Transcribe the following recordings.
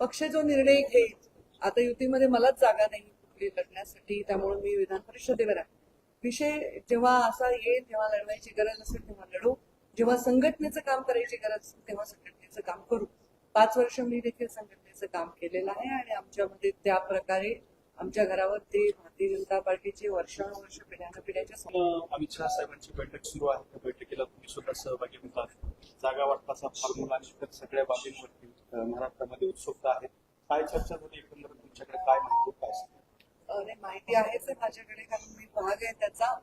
पक्ष जो निर्णय घेईल आता युतीमध्ये मलाच जागा नाही कुठली लढण्यासाठी त्यामुळे मी विधान परिषदेवर आहे. विषय जेव्हा असा येईल तेव्हा लढवायची गरज असेल तेव्हा लढू. जेव्हा संघटनेचं काम करायची गरज असेल तेव्हा संघटनेचं काम करू. पाच वर्ष मी देखील संघटनेचं काम केलेलं आहे आणि आमच्यामध्ये त्या प्रकारे आमच्या घरावर ते भारतीय जनता पार्टीचे वर्षानुवर्ष पिढ्यानं पिढ्याच्या अमित शहा साहेबांची बैठक सुरू आहे. त्या बैठकीला तुम्ही स्वतः सहभागी होतात. जागा वाटपाचा फॉर्म्युला आणि सगळ्या बाबींवरती महाराष्ट्रामध्ये उत्सुकता आहे. काय चर्चा झाली एकंदर तुमच्याकडे? काय माहिती काय अरे माहिती आहेच आहे माझ्याकडे कारण मी भाग आहे त्याचा.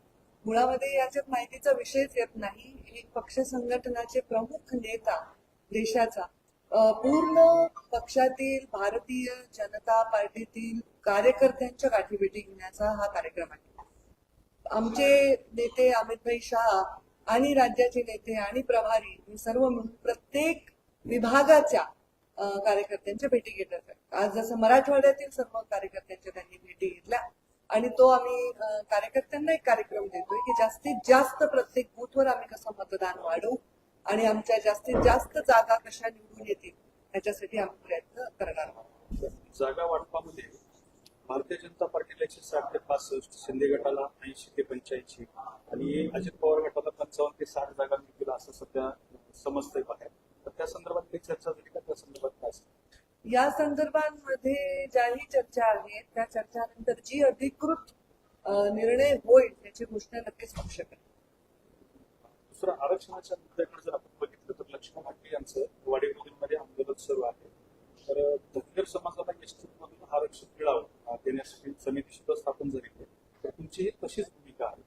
मुळामध्ये याच्यात माहितीचा विषयच येत नाही एक पक्ष संघटनाचे प्रमुख नेता देशाचा पूर्ण पक्षातील भारतीय जनता पार्टीतील कार्यकर्त्यांच्या गाठीभेटी घेण्याचा हा कार्यक्रम आहे. आमचे नेते अमितभाई शहा आणि राज्याचे नेते आणि प्रभारी हे सर्व मिळून प्रत्येक विभागाच्या कार्यकर्त्यांच्या भेटी घेतात. आज जसं मराठवाड्यातील सर्व कार्यकर्त्यांच्या त्यांनी भेटी घेतल्या आणि तो आम्ही कार्यकर्त्यांना एक कार्यक्रम देतोय की जास्तीत जास्त प्रत्येक बूथवर आम्ही कसं मतदान वाढवू आणि आमच्या जास्तीत जास्त जागा कशा निवडून येतील याच्यासाठी आम्ही प्रयत्न करणार आहोत. जागा वाटपामध्ये भारतीय जनता पार्टीला एकशे साठ ते पासष्ट शिंदे गटाला ऐंशी ते पंच्याऐंशी आणि अजित पवार गटाला पंचावन्न ते साठ जागा मिळतील असं सध्या समजतंय बाहेर. त्या संदर्भात काही चर्चा झाली का? त्या संदर्भात काय? या संदर्भांमध्ये ज्याही चर्चा आहेत त्या चर्चानंतर जी अधिकृत निर्णय होईल त्याची घोषणा नक्कीच पक्ष करेल दुसरं आरक्षणाच्या मुद्द्याकडे जर आपण बघितलं तर लक्ष्मण हाके यांचं वाडीमध्ये आंदोलन सुरू आहे. तर धनगर समाजाला एसटी मधून आरक्षण मिळावं देण्यासाठी समिती सुद्धा स्थापन झाली आहे. तर तुमची ही तशीच भूमिका आहे.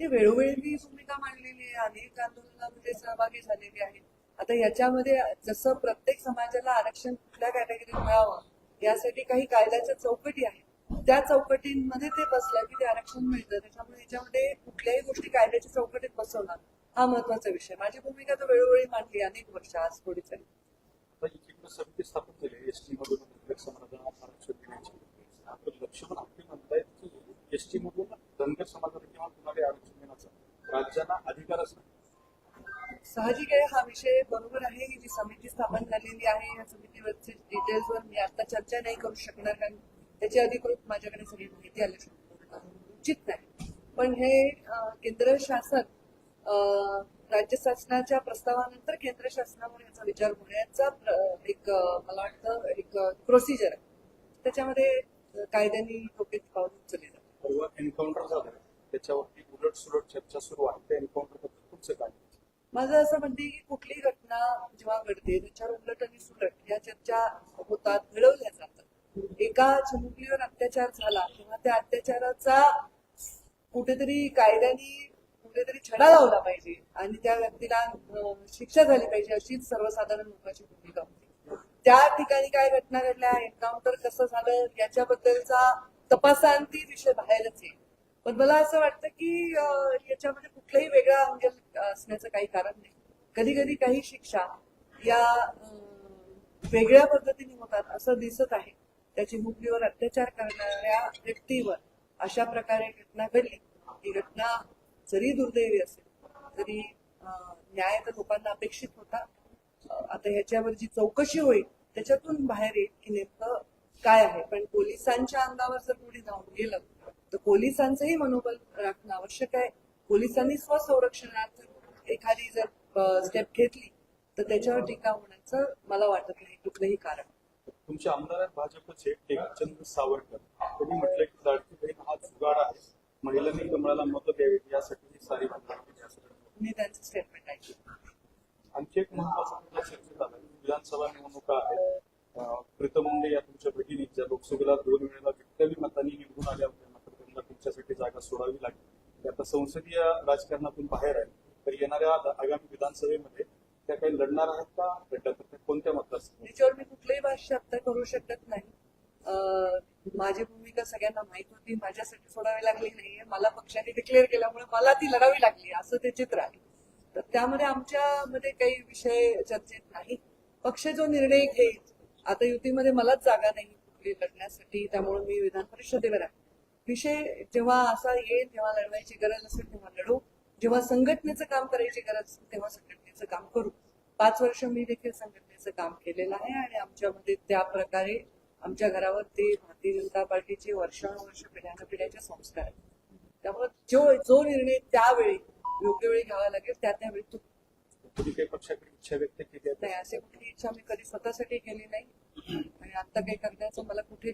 ही वेळोवेळी भूमिका मांडलेली आहे. अनेक आंदोलनामध्ये सहभागी झालेली आहे. आता याच्यामध्ये जसं प्रत्येक समाजाला आरक्षण कुठल्या कॅटेगरीत मिळावं यासाठी काही कायद्याच्या चौकटी आहेत. त्या चौकटींमध्ये ते बसलं की ते आरक्षण मिळतं. त्याच्यामुळे याच्यामध्ये कुठल्याही गोष्टी कायद्याच्या चौकटीत बसवणार हा महत्त्वाचा विषय. माझी भूमिका तर वेळोवेळी मांडली अनेक वर्ष आज थोडी झाली समिती स्थापन केली एसटी मधून आरक्षण देण्याची. आपण म्हणतायत की एसटी मधून धनगर समाजाला किंवा कुणाला आरक्षण देण्याचा राज्यांना अधिकारच नाही साहजिक आहे हा विषय बरोबर आहे. की जी समिती स्थापन झालेली आहे या समितीवरचे डिटेल्सवर मी आता चर्चा नाही करू शकणार कारण त्याची अधिकृत माझ्याकडे सगळी माहिती आली उचित नाही. पण हे केंद्र शासन राज्य शासनाच्या प्रस्तावानंतर केंद्र शासनामुळे याचा विचार होण्याचा एक मला वाटतं एक प्रोसिजर आहे. त्याच्यामध्ये अं, कायद्याने पाऊल उचलले जातात एन्काउंटर झालं. त्याच्यावरती उलट सुलट चर्चा सुरू आहे. त्या एन्काउंटरबद्दल तुमचं काय माझं असं म्हणते की कुठली घटना जेव्हा घडते त्याच्यावर उलट आणि सुलट या चर्चा होतात घडवल्या जातात. एका चिमुकलीवर अत्याचार झाला तेव्हा त्या अत्याचाराचा कुठेतरी कायद्याने कुठेतरी छडा लावला पाहिजे आणि त्या व्यक्तीला शिक्षा झाली पाहिजे अशीच सर्वसाधारण लोकांची भूमिका होती. त्या ठिकाणी काय घटना घडल्या एन्काउंटर कसं झालं याच्याबद्दलचा तपासांती विषय बाहेरच येईल पण मला असं वाटतं की याच्यामध्ये कुठलाही वेगळा अंगल असण्याचं काही कारण नाही. कधी कधी काही शिक्षा या वेगळ्या पद्धतीने होतात असं दिसत आहे. त्याची मुलीवर अत्याचार करणाऱ्या व्यक्तीवर अशा प्रकारे घटना घडली. ही घटना जरी दुर्दैवी असेल तरी न्याय तर लोकांना अपेक्षित होता. आता ह्याच्यावर जी चौकशी होईल त्याच्यातून बाहेर येईल की नेमकं काय आहे. पण पोलिसांच्या अंगावर जर कोणी जाऊन गेलं तर पोलिसांचंही मनोबल राखणं आवश्यक आहे. पोलिसांनी स्वसंरक्षणार्थ एखादी जर स्टेप घेतली तर त्याच्यावर टीका होण्याचं मला वाटत नाही. कुठलंही कारण. तुमचे आमदार आहेत भाजपचे एकचंद सावरकर. त्यांनी म्हटलं की लाडकी बहीण हा जुगाड आहे. महिलांनी कमळाला मतं द्यावीत यासाठी ही सारी मी त्यांचं स्टेटमेंट ऐकलं. आणखी एक महत्त्वाचा मुद्दा चर्चेत आला. विधानसभा निवडणुका आहेत. प्रीतम मुंडे या तुमच्या भगिनी ज्या लोकसभेला दोन वेळेला विक्रमी मतांनी निवडून आल्या होत्या मात्र त्यांना तुमच्यासाठी जागा सोडावी लागली. आता संसदीय राजकारणातून बाहेर आहे तर येणाऱ्या आगामी विधानसभेमध्ये त्या काही लढणार आहेत का? लढतात त्या कोणत्या मतदार याच्यावर मी कुठलंही भाष्य आता करू शकत नाही. माझी भूमिका सगळ्यांना माहीत होती माझ्यासाठी सोडावी लागली नाहीये. मला पक्षाने डिक्लेअर केल्यामुळे मला ती लढावी लागली असं ते चित्र आहे. तर त्यामध्ये आमच्यामध्ये काही विषय चर्चेत नाही. पक्ष जो निर्णय घेईल आता युतीमध्ये मलाच जागा नाही कुठली लढण्यासाठी त्यामुळे मी विधान परिषदेवर आहे. विषय जेव्हा असा येईल तेव्हा लढवायची गरज असेल तेव्हा लढू. जेव्हा संघटनेचं काम करायची गरज असेल तेव्हा संघटनेचं काम करू. पाच वर्ष मी देखील संघटनेचं काम केलेलं आहे आणि आमच्यामध्ये त्या प्रकारे आमच्या घरावर ते भारतीय जनता पार्टीचे वर्षानुवर्ष पिढ्यानपिढ्याचे संस्कार आहेत. त्यामुळे जो जो निर्णय त्यावेळी योग्य वेळी घ्यावा लागेल त्या त्यावेळी तो काही पक्षाकडे इच्छा व्यक्त केली नाही अशी कुठली इच्छा मी कधी स्वतःसाठी केली नाही. आणि आता काही करण्याचं मला कुठे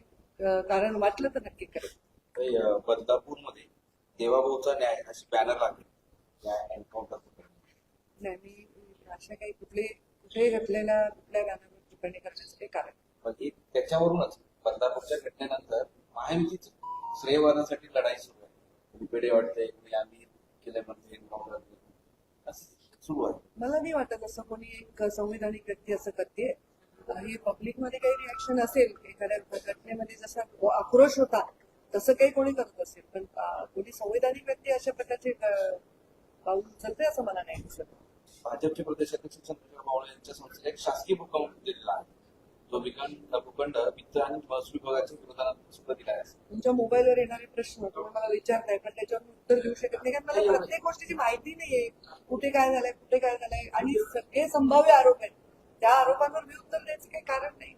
कारण वाटलं तर नक्की करेल बदलापूरमध्ये देवाभाऊचा न्याय अशी बॅनर लागली. एन्काउंटर नाही मी अशा काही कुठले कुठे घातलेल्या कुठल्या गाण्यावर टिप्पणी करण्याचं काही कारण. पण त्याच्यावरूनच बदलापूरच्या घटनेनंतर महायुतीच श्रेयवादासाठी लढाई सुरू आहे. पेढे वाटते कुणी आम्ही केले म्हणजे एन्काउंटर असं सुरू आहे. मला नाही वाटत असं कोणी एक संविधानिक व्यक्ती असं करते. हे पब्लिकमध्ये काही रिॲक्शन असेल एखाद्या घटनेमध्ये जसा आक्रोश होता तसं काही कोणी करत असेल पण कोणी संविधानिक व्यक्ती अशा प्रकारचे पाऊल उचलते असं मला नाही दिसत. भाजपचे प्रदेशाध्यक्ष चंद्रशेखर बावळे यांच्या संस्थेला एक शासकीय भूखंड दिलेला आहे. जो विखंड भूखंड वित्त आणि महसूल विभागाच्या विरोधात सुद्धा दिला आहे. तुमच्या मोबाईलवर येणारे प्रश्न तुम्ही मला विचारताय पण त्याच्यावर उत्तर देऊ शकत नाही. कारण मला प्रत्येक गोष्टीची माहिती नाहीये. कुठे काय झालंय कुठे काय झालंय? आणि सगळे संभाव्य आरोप आहेत. त्या आरोपांवर मी उत्तर द्यायचं काही कारण नाही.